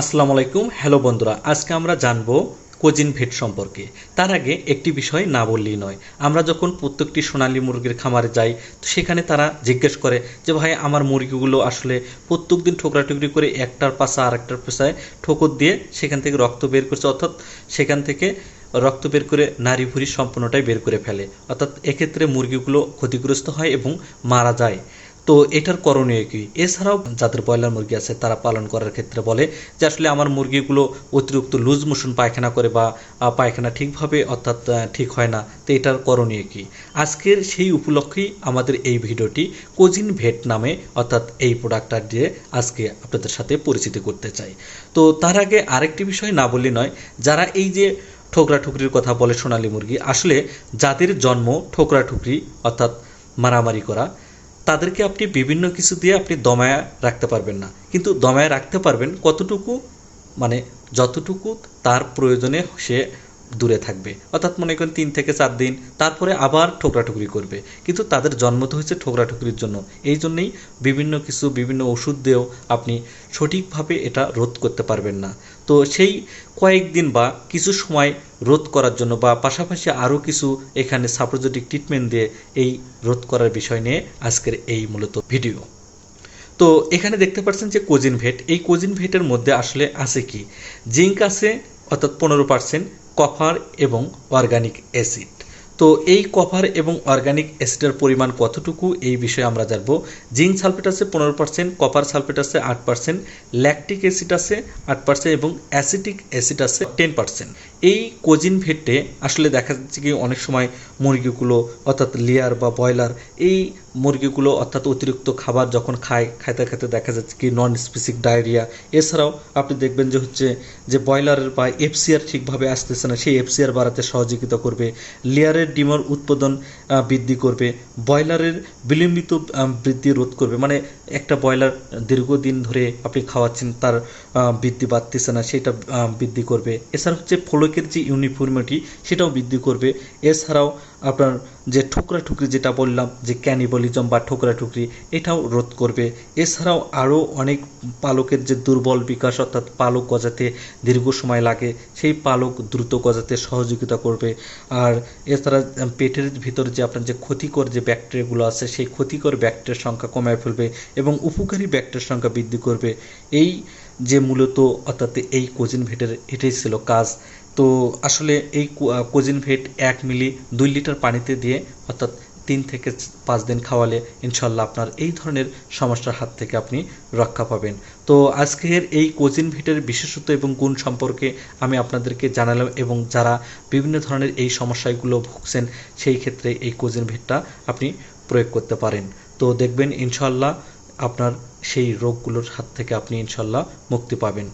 আসসালামু আলাইকুম। হ্যালো বন্ধুরা, আজকে আমরা জানব কোজিন ভেট সম্পর্কে। তার আগে একটি বিষয় না বললেই নয়, আমরা যখন প্রত্যেকটি সোনালী মুরগির খামারে যাই, তো সেখানে তারা জিজ্ঞেস করে যে, ভাই, আমার মুরগিগুলো আসলে প্রত্যেক দিন ঠোকরাঠুকরি করে একটার পাশা আর একটার পাশায় ঠোকর দিয়ে সেখান থেকে রক্ত বের করছে, অর্থাৎ সেখান থেকে রক্ত বের করে নারী ভুঁড়ি সম্পূর্ণটাই বের করে ফেলে। অর্থাৎ এক্ষেত্রে মুরগিগুলো ক্ষতিগ্রস্ত হয় এবং মারা যায়। তো এটার করণীয় কি? এছাড়াও যাদের ব্রয়লার মুরগি আছে, তারা পালন করার ক্ষেত্রে বলে যে আসলে আমার মুরগিগুলো অতিরিক্ত লুজ মোশন পায়খানা করে বা পায়খানা ঠিকভাবে অর্থাৎ ঠিক হয় না। তো এটার করণীয় কি? আজকের সেই উপলক্ষেই আমাদের এই ভিডিওটি কোজিন ভেট নামে অর্থাৎ এই প্রোডাক্টটা দিয়ে আজকে আপনাদের সাথে পরিচিতি করতে চাই। তো তার আগে আরেকটি বিষয় না বললে নয়, যারা এই যে ঠোকরা ঠুকরির কথা বলে সোনালী মুরগি, আসলে যাদের জন্ম ঠোকরা ঠুকরি অর্থাৎ মারামারি করা তাদেরকে আপনি বিভিন্ন কিছু দিয়ে আপনি দমায়া রাখতে পারবেন না। কিন্তু দমায়া রাখতে পারবেন কতটুকু? মানে যতটুকু তার প্রয়োজনে সে দূরে থাকবে। অর্থাৎ মনে করেন তিন থেকে চার দিন, তারপরে আবার ঠোকরাঠুকরি করবে। কিন্তু তাদের জন্ম তো হয়েছে ঠোকরাঠুকরির জন্য। এই জন্যই বিভিন্ন কিছু, বিভিন্ন ওষুধ দিয়েও আপনি সঠিকভাবে এটা রোধ করতে পারবেন না। তো সেই কয়েকদিন বা কিছু সময় রোধ করার জন্য বা পাশাপাশি আরও কিছু এখানে সাপ্রোজেটিক ট্রিটমেন্ট দিয়ে এই রোধ করার বিষয় নিয়ে আজকের এই মূলত ভিডিও। তো এখানে দেখতে পাচ্ছেন যে কোজিন ভেট এই কোজিন ভেটের মধ্যে আসলে আছে কি? জিঙ্ক আছে, অর্থাৎ পনেরো পার্সেন্ট। কপার এবং অর্গানিক অ্যাসিড। তো এই কপার এবং অর্গানিক অ্যাসিডের পরিমাণ কতটুকু এই বিষয়ে আমরা জানব। জিঙ্ক সালফেট আছে পনেরো পার্সেন্ট কপার সালফেট আছে আট পার্সেন্ট ল্যাকটিক অ্যাসিড আছে আট পার্সেন্ট এবং অ্যাসিটিক অ্যাসিড আছে টেন পার্সেন্ট এই কোজিন ভেটে আসলে দেখা যাচ্ছে কি অনেক সময় মুরগিগুলো অর্থাৎ লেয়ার বা ব্রয়লার এই মুরগিগুলো অর্থাৎ অতিরিক্ত খাবার যখন খায়, খাইতে খাইতে দেখা যাচ্ছে কি নন স্পেসিফিক ডায়রিয়া এছাড়াও আপনি দেখবেন যে হচ্ছে যে ব্রয়লারের বা এফসিআর ঠিকভাবে আসতেছে না, সেই এফসিআর বাড়াতে সহযোগিতা করবে, লেয়ারের ডিমের উৎপাদন বৃদ্ধি করবে, ব্রয়লারের বিলম্বিত বৃদ্ধি রোধ করবে। মানে একটা ব্রয়লার দীর্ঘদিন ধরে আপনি খাওয়াচ্ছেন, তার বৃদ্ধি বাড়তেছে না, সেটা বৃদ্ধি করবে। এছাড়া হচ্ছে ফলকের যে ইউনিফর্মিটি সেটাও বৃদ্ধি করবে। এছাড়াও আপনার যে ঠুকরা ঠুকরি যেটা বললাম, যে ক্যানিবলিজম বা ঠোকরা ঠুকরি, এটাও রোধ করবে। এছাড়াও আরও অনেক পালকের যে দুর্বল বিকাশ, অর্থাৎ পালক গজাতে দীর্ঘ সময় লাগে, সেই পালক দ্রুত গজাতে সহযোগিতা করবে। আর এছাড়া পেটের ভিতর যে আপনার যে ক্ষতিকর যে ব্যাকটেরিয়াগুলো আছে, সেই ক্ষতিকর ব্যাকটেরিয়ার সংখ্যা কমায় ফেলবে এবং উপকারী ব্যাকটেরিয়ার সংখ্যা বৃদ্ধি করবে। এই যে মূলত অর্থাৎ এই কোজিন ভেটের, এটাই ছিল কাজ। তো আসলে এই কোজিন ভেট এক মিলি দুই লিটার পানিতে দিয়ে অর্থাৎ তিন থেকে পাঁচ দিন খাওয়ালে ইনশাল্লাহ আপনার এই ধরনের সমস্যার হাত থেকে আপনি রক্ষা পাবেন। তো আজকের এই কোজিন ভেটের বিশেষত্ব এবং গুণ সম্পর্কে আমি আপনাদেরকে জানালাম এবং যারা বিভিন্ন ধরনের এই সমস্যাগুলো ভুগছেন, সেই ক্ষেত্রে এই কোজিন ভেটটা আপনি প্রয়োগ করতে পারেন। তো দেখবেন ইনশাল্লাহ আপনার সেই রোগগুলোর হাত থেকে আপনি ইনশাল্লাহ মুক্তি পাবেন।